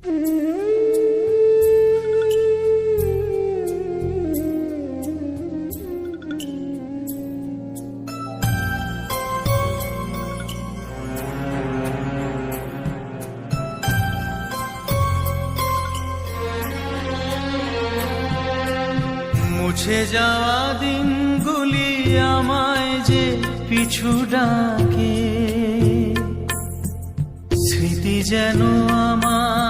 মুছে যাওয়া দিনগুলি আমায় যে পিছু ডাকে স্মৃতি যেন আমার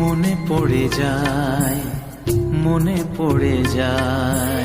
মনে পড়ে যায় মনে পড়ে যায়।